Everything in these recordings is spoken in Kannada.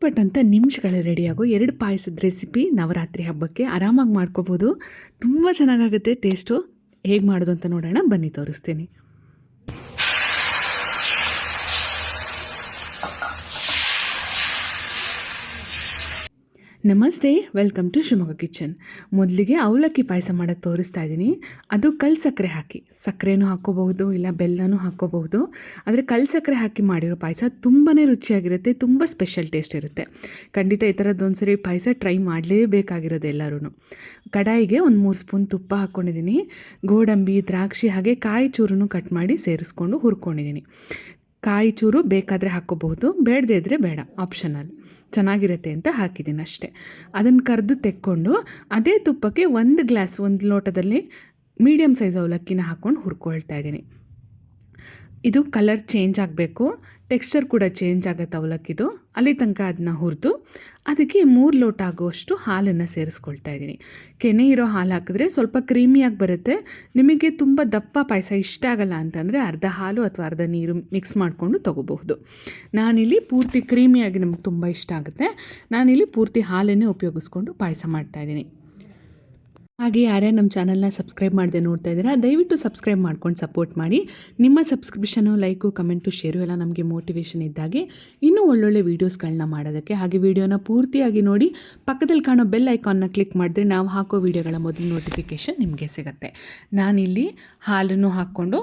ಪಟ್ ಅಂತ ನಿಮಿಷಗಳಲ್ಲಿ ರೆಡಿಯಾಗೋ. ಎರಡು ಪಾಯಸದ ರೆಸಿಪಿ ನವರಾತ್ರಿ ಹಬ್ಬಕ್ಕೆ ಆರಾಮಾಗಿ ಮಾಡ್ಕೋಬೋದು. ತುಂಬ ಚೆನ್ನಾಗಾಗುತ್ತೆ, ಟೇಸ್ಟು. ಹೇಗೆ ಮಾಡೋದು ಅಂತ ನೋಡೋಣ. ಬನ್ನಿ ತೋರಿಸ್ತೀನಿ. ನಮಸ್ತೆ ವೆಲ್ಕಮ್ ಟು ಶಿವಮೊಗ್ಗ ಕಿಚನ್ ಮೊದಲಿಗೆ ಅವಲಕ್ಕಿ ಪಾಯಸ ಮಾಡೋದು ತೋರಿಸ್ತಾ ಇದ್ದೀನಿ ಅದು ಕಲ್ ಸಕ್ಕರೆ ಹಾಕಿ. ಸಕ್ಕರೆನೂ ಹಾಕ್ಕೋಬಹುದು, ಇಲ್ಲ ಬೆಲ್ಲನೂ ಹಾಕ್ಕೋಬಹುದು. ಆದರೆ ಕಲ್ ಸಕ್ಕರೆ ಹಾಕಿ ಮಾಡಿರೋ ಪಾಯಸ ತುಂಬಾ ರುಚಿಯಾಗಿರುತ್ತೆ, ತುಂಬ ಸ್ಪೆಷಲ್ ಟೇಸ್ಟ್ ಇರುತ್ತೆ. ಖಂಡಿತ ಈ ಥರದ್ದೊಂದು ಸರಿ ಪಾಯಸ ಟ್ರೈ ಮಾಡಲೇಬೇಕಾಗಿರೋದು ಎಲ್ಲರೂ ಕಡಾಯಿಗೆ ಒಂದು ಮೂರು ಸ್ಪೂನ್ ತುಪ್ಪ ಹಾಕ್ಕೊಂಡಿದ್ದೀನಿ ಗೋಡಂಬಿ, ದ್ರಾಕ್ಷಿ ಹಾಗೆ ಕಾಯಿ ಚೂರನ್ನು ಕಟ್ ಮಾಡಿ ಸೇರಿಸ್ಕೊಂಡು ಹುರ್ಕೊಂಡಿದ್ದೀನಿ ಕಾಯಿ ಚೂರು ಬೇಕಾದರೆ ಹಾಕ್ಕೋಬಹುದು, ಬೇಡದೇ ಇದ್ದರೆ ಬೇಡ ಆಪ್ಷನಲ್ ಚೆನ್ನಾಗಿರುತ್ತೆ ಅಂತ ಹಾಕಿದ್ದೀನಿ ಅಷ್ಟೇ. ಅದನ್ನು ಕರೆದು ತೆಕ್ಕೊಂಡು ಅದೇ ತುಪ್ಪಕ್ಕೆ ಒಂದು ಗ್ಲಾಸ್, ಒಂದು ಲೋಟದಲ್ಲಿ ಮೀಡಿಯಮ್ ಸೈಜ್ ಅವಲಕ್ಕಿನ ಹಾಕ್ಕೊಂಡು ಹುರ್ಕೊಳ್ತಾ ಇದ್ದೀನಿ. ಇದು ಕಲರ್ ಚೇಂಜ್ ಆಗಬೇಕು. ಟೆಕ್ಸ್ಚರ್ ಕೂಡ ಚೇಂಜ್ ಆಗುತ್ತೆ ಅವಲಕ್ಕಿದು. ಅಲ್ಲಿ ತನಕ ಅದನ್ನ ಹುರಿದು, ಅದಕ್ಕೆ ಮೂರು ಲೋಟ ಆಗುವಷ್ಟು ಹಾಲನ್ನು ಸೇರಿಸ್ಕೊಳ್ತಾ ಇದ್ದೀನಿ. ಕೆನೆ ಇರೋ ಹಾಲು ಹಾಕಿದ್ರೆ ಸ್ವಲ್ಪ ಕ್ರೀಮಿಯಾಗಿ ಬರುತ್ತೆ. ನಿಮಗೆ ತುಂಬ ದಪ್ಪ ಪಾಯಸ ಇಷ್ಟ ಆಗಲ್ಲ ಅಂತಂದರೆ ಅರ್ಧ ಹಾಲು ಅಥವಾ ಅರ್ಧ ನೀರು ಮಿಕ್ಸ್ ಮಾಡಿಕೊಂಡು ತೊಗೋಬಹುದು. ನಾನಿಲ್ಲಿ ಪೂರ್ತಿ ಕ್ರೀಮಿಯಾಗಿ ನಮಗೆ ತುಂಬ ಇಷ್ಟ ಆಗುತ್ತೆ. ನಾನಿಲ್ಲಿ ಪೂರ್ತಿ ಹಾಲನ್ನೇ ಉಪಯೋಗಿಸ್ಕೊಂಡು ಪಾಯಸ ಮಾಡ್ತಾಯಿದ್ದೀನಿ ಹಾಗೆ ಯಾರ್ಯಾರು ನಮ್ಮ ಚಾನಲ್ನ ಸಬ್ಸ್ಕ್ರೈಬ್ ಮಾಡದೆ ನೋಡ್ತಾ ಇದ್ದೀರಾ, ದಯವಿಟ್ಟು ಸಬ್ಸ್ಕ್ರೈಬ್ ಮಾಡ್ಕೊಂಡು ಸಪೋರ್ಟ್ ಮಾಡಿ. ನಿಮ್ಮ ಸಬ್ಸ್ಕ್ರಿಪ್ಷನು ಲೈಕು ಕಮೆಂಟು ಶೇರು ಎಲ್ಲ ನಮಗೆ ಮೋಟಿವೇಶನ್ ಇದ್ದಾಗೆ ಇನ್ನೂ ಒಳ್ಳೊಳ್ಳೆ ವೀಡಿಯೋಸ್ಗಳನ್ನ ಮಾಡೋದಕ್ಕೆ. ಹಾಗೆ ವೀಡಿಯೋನ ಪೂರ್ತಿಯಾಗಿ ನೋಡಿ, ಪಕ್ಕದಲ್ಲಿ ಕಾಣೋ ಬೆಲ್ ಐಕಾನ್ನ ಕ್ಲಿಕ್ ಮಾಡಿದ್ರೆ ನಾವು ಹಾಕೋ ವೀಡಿಯೋಗಳ ಮೊದಲು ನೋಟಿಫಿಕೇಷನ್ ನಿಮಗೆ ಸಿಗುತ್ತೆ. ನಾನಿಲ್ಲಿ ಹಾಲನ್ನು ಹಾಕ್ಕೊಂಡು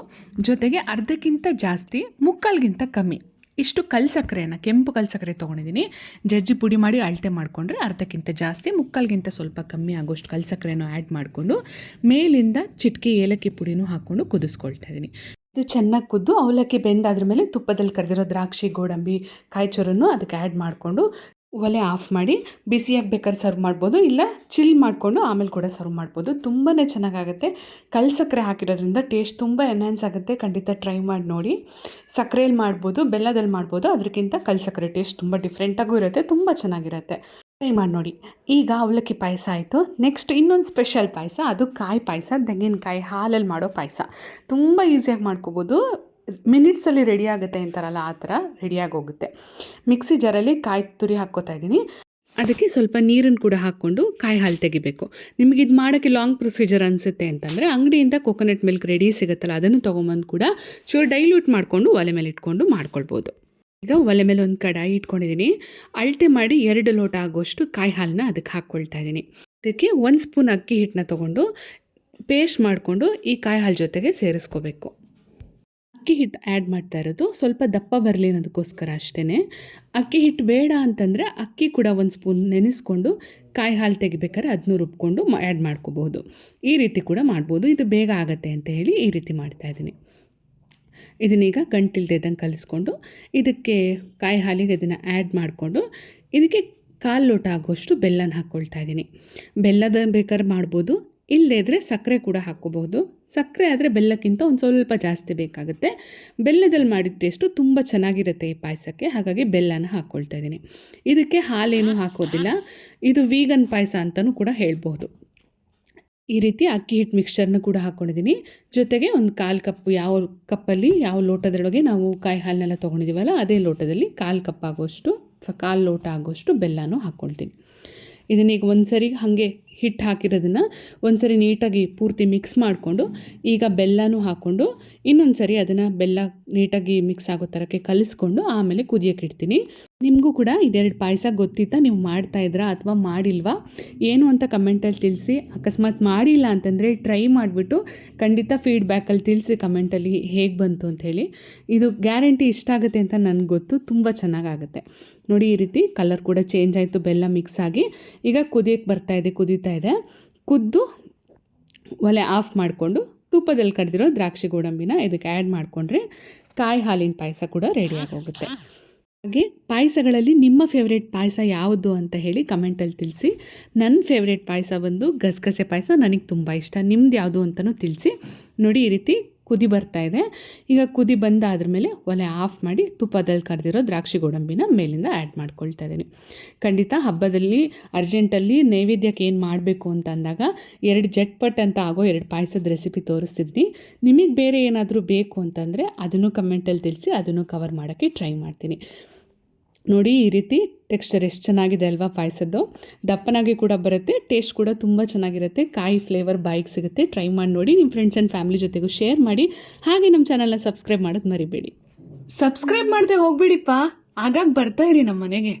ಜೊತೆಗೆ ಅರ್ಧಕ್ಕಿಂತ ಜಾಸ್ತಿ, ಮುಕ್ಕಾಲ್ಗಿಂತ ಕಮ್ಮಿ ಇಷ್ಟು ಕಲ್ಸಕ್ಕರೆನ ಕೆಂಪು ಕಲ್ಸಕ್ಕರೆ ತೊಗೊಂಡಿದ್ದೀನಿ ಜಜ್ಜಿ ಪುಡಿ ಮಾಡಿ ಅಳತೆ ಮಾಡಿಕೊಂಡ್ರೆ ಅರ್ಧಕ್ಕಿಂತ ಜಾಸ್ತಿ, ಮುಕ್ಕಾಲ್ಗಿಂತ ಸ್ವಲ್ಪ ಕಮ್ಮಿ ಆಗೋಷ್ಟು ಕಲ್ ಸಕ್ಕರೆನೂ ಆ್ಯಡ್ ಮಾಡಿಕೊಂಡು ಮೇಲಿಂದ ಚಿಟಕಿ, ಏಲಕ್ಕಿ ಪುಡಿನೂ ಹಾಕ್ಕೊಂಡು ಕುದಿಸ್ಕೊಳ್ತಾ ಇದ್ದೀನಿ ಇದು ಚೆನ್ನಾಗಿ ಕುದ್ದು ಅವಲಕ್ಕಿ ಬೆಂದಾದ್ರ ಮೇಲೆ ತುಪ್ಪದಲ್ಲಿ ಕರೆದಿರೋ ದ್ರಾಕ್ಷಿ, ಗೋಡಂಬಿ, ಕಾಯಿಚೂರನ್ನು ಅದಕ್ಕೆ ಆ್ಯಡ್ ಮಾಡಿಕೊಂಡು ಒಲೆ ಆಫ್ ಮಾಡಿ ಬಿಸಿಯಾಗಿ ಬೇಕಾದ್ರೆ ಸರ್ವ್ ಮಾಡ್ಬೋದು, ಇಲ್ಲ ಚಿಲ್ ಮಾಡಿಕೊಂಡು ಆಮೇಲೆ ಕೂಡ ಸರ್ವ್ ಮಾಡ್ಬೋದು. ತುಂಬಾ ಚೆನ್ನಾಗಾಗುತ್ತೆ. ಕಲ್ ಸಕ್ಕರೆ ಹಾಕಿರೋದ್ರಿಂದ ಟೇಸ್ಟ್ ತುಂಬ ಎನ್ಹ್ಯಾನ್ಸ್ ಆಗುತ್ತೆ. ಖಂಡಿತ ಟ್ರೈ ಮಾಡಿ ನೋಡಿ. ಸಕ್ಕರೆಯಲ್ಲಿ ಮಾಡ್ಬೋದು, ಬೆಲ್ಲದಲ್ಲಿ ಮಾಡ್ಬೋದು ಅದಕ್ಕಿಂತ ಕಲ್ ಸಕ್ಕರೆ ಟೇಸ್ಟ್ ತುಂಬ ಡಿಫ್ರೆಂಟಾಗೂ ಇರುತ್ತೆ, ತುಂಬ ಚೆನ್ನಾಗಿರುತ್ತೆ. ಟ್ರೈ ಮಾಡಿ ನೋಡಿ. ಈಗ ಅವಲಕ್ಕಿ ಪಾಯಸ ಆಯಿತು. ನೆಕ್ಸ್ಟ್ ಇನ್ನೊಂದು ಸ್ಪೆಷಲ್ ಪಾಯಸ, ಅದು ಕಾಯಿ ಪಾಯಸ, ತೆಂಗಿನಕಾಯಿ ಹಾಲಲ್ಲಿ ಮಾಡೋ ಪಾಯಸ. ತುಂಬ ಈಸಿಯಾಗಿ ಮಾಡ್ಕೋಬೋದು. ಮಿನಿಟ್ಸಲ್ಲಿ ರೆಡಿ ಆಗುತ್ತೆ ಅಂತಾರಲ್ಲ ಆ ಥರ ರೆಡಿಯಾಗಿ ಹೋಗುತ್ತೆ ಮಿಕ್ಸಿ ಜಾರಲ್ಲಿ ಕಾಯಿ ತುರಿ ಹಾಕ್ಕೋತಾ ಇದ್ದೀನಿ. ಅದಕ್ಕೆ ಸ್ವಲ್ಪ ನೀರನ್ನು ಕೂಡ ಹಾಕ್ಕೊಂಡು ಕಾಯಿ ಹಾಲು ತೆಗಿಬೇಕು. ನಿಮಗೆ ಇದು ಮಾಡೋಕ್ಕೆ ಲಾಂಗ್ ಪ್ರೊಸೀಜರ್ ಅನಿಸುತ್ತೆ ಅಂತಂದರೆ ಅಂಗಡಿಯಿಂದ ಕೊಕೊನಟ್ ಮಿಲ್ಕ್ ರೆಡಿ ಸಿಗುತ್ತಲ್ಲ, ಅದನ್ನು ತೊಗೊಂಬಂದು ಕೂಡ ಚೂರು ಡೈಲ್ಯೂಟ್ ಮಾಡಿಕೊಂಡು ಒಲೆ ಮೇಲೆ ಇಟ್ಕೊಂಡು ಮಾಡ್ಕೊಳ್ಬೋದು. ಈಗ ಒಲೆ ಮೇಲೆ ಒಂದು ಕಡಾಯಿ ಇಟ್ಕೊಂಡಿದ್ದೀನಿ. ಅಳತೆ ಮಾಡಿ ಎರಡು ಲೋಟ ಆಗೋಷ್ಟು ಕಾಯಿ ಹಾಲನ್ನ ಅದಕ್ಕೆ ಹಾಕ್ಕೊಳ್ತಾ ಇದ್ದೀನಿ. ಅದಕ್ಕೆ ಒಂದು ಸ್ಪೂನ್ ಅಕ್ಕಿ ಹಿಟ್ಟನ್ನ ತೊಗೊಂಡು ಪೇಸ್ಟ್ ಮಾಡಿಕೊಂಡು ಈ ಕಾಯಿ ಹಾಲು ಜೊತೆಗೆ ಸೇರಿಸ್ಕೋಬೇಕು. ಅಕ್ಕಿ ಹಿಟ್ಟು ಆ್ಯಡ್ ಮಾಡ್ತಾ ಇರೋದು. ಸ್ವಲ್ಪ ದಪ್ಪ ಬರಲಿ ಅನ್ನೋದಕ್ಕೋಸ್ಕರ ಅಷ್ಟೇ ಅಕ್ಕಿ ಹಿಟ್ಟು ಬೇಡ ಅಂತಂದರೆ ಅಕ್ಕಿ ಕೂಡ ಒಂದು ಸ್ಪೂನ್ ನೆನೆಸ್ಕೊಂಡು ಕಾಯಿ ಹಾಲು ತೆಗಿಬೇಕಾದ್ರೆ ಅದನ್ನೂ ರುಬ್ಕೊಂಡು ಆ್ಯಡ್ ಮಾಡ್ಕೋಬೋದು ಈ ರೀತಿ ಕೂಡ ಮಾಡ್ಬೋದು. ಇದು ಬೇಗ ಆಗುತ್ತೆ ಅಂತ ಹೇಳಿ ಈ ರೀತಿ ಮಾಡ್ತಾಯಿದ್ದೀನಿ ಇದನ್ನೀಗ ಗಂಟಿಲ್ದಿದ್ದಂಗೆ ಕಲಿಸ್ಕೊಂಡು ಇದಕ್ಕೆ ಕಾಯಿ ಹಾಲಿಗೆ ಇದನ್ನು ಆ್ಯಡ್ ಮಾಡಿಕೊಂಡು ಇದಕ್ಕೆ ಕಾಲು ಲೋಟ ಆಗೋಷ್ಟು ಬೆಲ್ಲನ ಹಾಕ್ಕೊಳ್ತಾ ಇದ್ದೀನಿ. ಬೆಲ್ಲದ ಬೇಕಾದ್ರೆ ಮಾಡ್ಬೋದು. ಇಲ್ಲದೇ ಇದ್ದರೆ ಸಕ್ಕರೆ ಕೂಡ ಹಾಕ್ಕೋಬಹುದು. ಸಕ್ಕರೆ ಆದರೆ ಬೆಲ್ಲಕ್ಕಿಂತ ಒಂದು ಸ್ವಲ್ಪ ಜಾಸ್ತಿ ಬೇಕಾಗುತ್ತೆ. ಬೆಲ್ಲದಲ್ಲಿ ಮಾಡಿದ ಟೇಸ್ಟು ತುಂಬ ಚೆನ್ನಾಗಿರುತ್ತೆ ಈ ಪಾಯಸಕ್ಕೆ. ಹಾಗಾಗಿ ಬೆಲ್ಲನ ಹಾಕ್ಕೊಳ್ತಾ ಇದ್ದೀನಿ. ಇದಕ್ಕೆ ಹಾಲೇನು ಹಾಕೋದಿಲ್ಲ. ಇದು ವೀಗನ್ ಪಾಯಸ ಅಂತಲೂ ಕೂಡ ಹೇಳ್ಬೋದು ಈ ರೀತಿ ಅಕ್ಕಿ ಹಿಟ್ಟು ಮಿಕ್ಸ್ಚರ್ನ ಕೂಡ ಹಾಕ್ಕೊಂಡಿದ್ದೀನಿ ಜೊತೆಗೆ ಒಂದು ಕಾಲು ಕಪ್ ಯಾವ ಕಪ್ಪಲ್ಲಿ ಯಾವ ಲೋಟದೊಳಗೆ ನಾವು ಕಾಯಿ ಹಾಲನ್ನೆಲ್ಲ ತೊಗೊಂಡಿದ್ದೀವಲ್ಲ ಅದೇ ಲೋಟದಲ್ಲಿ ಕಾಲು ಕಪ್ ಆಗೋಷ್ಟು ಅಥವಾ ಕಾಲು ಲೋಟ ಆಗೋಷ್ಟು ಬೆಲ್ಲನೂ ಹಾಕ್ಕೊಳ್ತೀನಿ ಇದನ್ನೀಗ ಒಂದು ಸರಿ ಹಾಗೆ ಹಿಟ್ಟು ಹಾಕಿರೋದನ್ನು ಒಂದು ಸರಿ ನೀಟಾಗಿ ಪೂರ್ತಿ ಮಿಕ್ಸ್ ಮಾಡಿಕೊಂಡು ಈಗ ಬೆಲ್ಲನೂ ಹಾಕ್ಕೊಂಡು ಇನ್ನೊಂದು ಸರಿ ಅದನ್ನು ಬೆಲ್ಲ ನೀಟಾಗಿ ಮಿಕ್ಸ್ ಆಗೋ ಥರಕ್ಕೆ ಕಲಿಸ್ಕೊಂಡು ಆಮೇಲೆ ಕುದಿಯೋಕೆ ಇಡ್ತೀನಿ. ನಿಮಗೂ ಕೂಡ ಇದೆರಡು ಪಾಯಸ ಗೊತ್ತಿತ್ತಾ, ನೀವು ಮಾಡ್ತಾ ಇದ್ರಾ ಅಥವಾ ಮಾಡಿಲ್ವಾ? ಏನು ಅಂತ ಕಮೆಂಟಲ್ಲಿ ತಿಳಿಸಿ. ಅಕಸ್ಮಾತ್ ಮಾಡಿಲ್ಲ ಅಂತಂದರೆ ಟ್ರೈ ಮಾಡಿಬಿಟ್ಟು ಖಂಡಿತ ಫೀಡ್ಬ್ಯಾಕಲ್ಲಿ ತಿಳಿಸಿ ಕಮೆಂಟಲ್ಲಿ ಹೇಗೆ ಬಂತು ಅಂಥೇಳಿ ಇದು ಗ್ಯಾರಂಟಿ ಇಷ್ಟ ಆಗುತ್ತೆ ಅಂತ ನನಗೆ ಗೊತ್ತು, ತುಂಬ ಚೆನ್ನಾಗಾಗುತ್ತೆ. ನೋಡಿ ಈ ರೀತಿ ಕಲರ್ ಕೂಡ ಚೇಂಜ್ ಆಯಿತು, ಬೆಲ್ಲ ಮಿಕ್ಸ್ ಆಗಿ. ಈಗ ಕುದಿಯೋಕ್ಕೆ ಬರ್ತಾ ಇದೆ ಕುದೀತಾ ಇದೆ. ಕುದ್ದು ಒಲೆ ಆಫ್ ಮಾಡಿಕೊಂಡು ತುಪ್ಪದಲ್ಲಿ ಕರೆದಿರೋ ದ್ರಾಕ್ಷಿ ಗೋಡಂಬಿನ ಇದಕ್ಕೆ ಆ್ಯಡ್ ಮಾಡಿಕೊಂಡ್ರೆ ಕಾಯಿ ಹಾಲಿನ ಪಾಯಸ ಕೂಡ ರೆಡಿಯಾಗಿ ಹೋಗುತ್ತೆ ಹಾಗೆ ಪಾಯಸಗಳಲ್ಲಿ ನಿಮ್ಮ ಫೇವ್ರೇಟ್ ಪಾಯಸ ಯಾವುದು ಅಂತ ಹೇಳಿ ಕಮೆಂಟಲ್ಲಿ ತಿಳಿಸಿ. ನನ್ನ ಫೇವ್ರೇಟ್ ಪಾಯಸ ಬಂದು ಗಸಗಸೆ ಪಾಯಸ ನನಗೆ ತುಂಬ ಇಷ್ಟ. ನಿಮ್ದು ಯಾವುದು ಅಂತಲೂ ತಿಳಿಸಿ. ನೋಡಿ ಈ ರೀತಿ ಕುದಿ ಬರ್ತಾ ಇದೆ. ಈಗ ಕುದಿ ಬಂದಾದ್ರ ಮೇಲೆ ಒಲೆ ಆಫ್ ಮಾಡಿ ತುಪ್ಪದಲ್ಲಿ ಕರೆದಿರೋ ದ್ರಾಕ್ಷಿ ಗೋಡಂಬಿನ ಮೇಲಿಂದ ಆ್ಯಡ್ ಮಾಡ್ಕೊಳ್ತಾ ಇದ್ದೀನಿ. ಖಂಡಿತ ಹಬ್ಬದಲ್ಲಿ, ಅರ್ಜೆಂಟಲ್ಲಿ ನೈವೇದ್ಯಕ್ಕೆ ಏನು ಮಾಡಬೇಕು ಅಂತ ಅಂದಾಗ ಎರಡು ಜಟ್ಪಟ್ ಅಂತ ಆಗೋ ಎರಡು ಪಾಯಸದ ರೆಸಿಪಿ ತೋರಿಸ್ತಿದ್ದೀನಿ ನಿಮಗೆ ಬೇರೆ ಏನಾದರೂ ಬೇಕು ಅಂತಂದರೆ ಅದನ್ನು ಕಮೆಂಟಲ್ಲಿ ತಿಳಿಸಿ ಅದನ್ನು ಕವರ್ ಮಾಡೋಕ್ಕೆ ಟ್ರೈ ಮಾಡ್ತೀನಿ. ನೋಡಿ ಈ ರೀತಿ ಟೆಕ್ಸ್ಚರ್ ಎಷ್ಟು ಚೆನ್ನಾಗಿದೆ ಅಲ್ವಾ ಪಾಯಸದ್ದು. ದಪ್ಪನಾಗಿ ಕೂಡ ಬರುತ್ತೆ ಟೇಸ್ಟ್ ಕೂಡ ತುಂಬ ಚೆನ್ನಾಗಿರುತ್ತೆ. ಕಾಯಿ ಫ್ಲೇವರ್ ಬಾಯಿಗೆ ಸಿಗುತ್ತೆ. ಟ್ರೈ ಮಾಡಿ ನೋಡಿ ನಿಮ್ಮ ಫ್ರೆಂಡ್ಸ್ ಆ್ಯಂಡ್ ಫ್ಯಾಮಿಲಿ ಜೊತೆಗೂ ಶೇರ್ ಮಾಡಿ. ಹಾಗೆ ನಮ್ಮ ಚಾನಲ್ನ ಸಬ್ಸ್ಕ್ರೈಬ್ ಮಾಡೋದು ಮರಿಬೇಡಿ. ಸಬ್ಸ್ಕ್ರೈಬ್ ಮಾಡದೆ ಹೋಗ್ಬಿಡಿಪ್ಪ. ಆಗಾಗ ಬರ್ತಾ ಇರಿ ನಮ್ಮ ಮನೆಗೆ.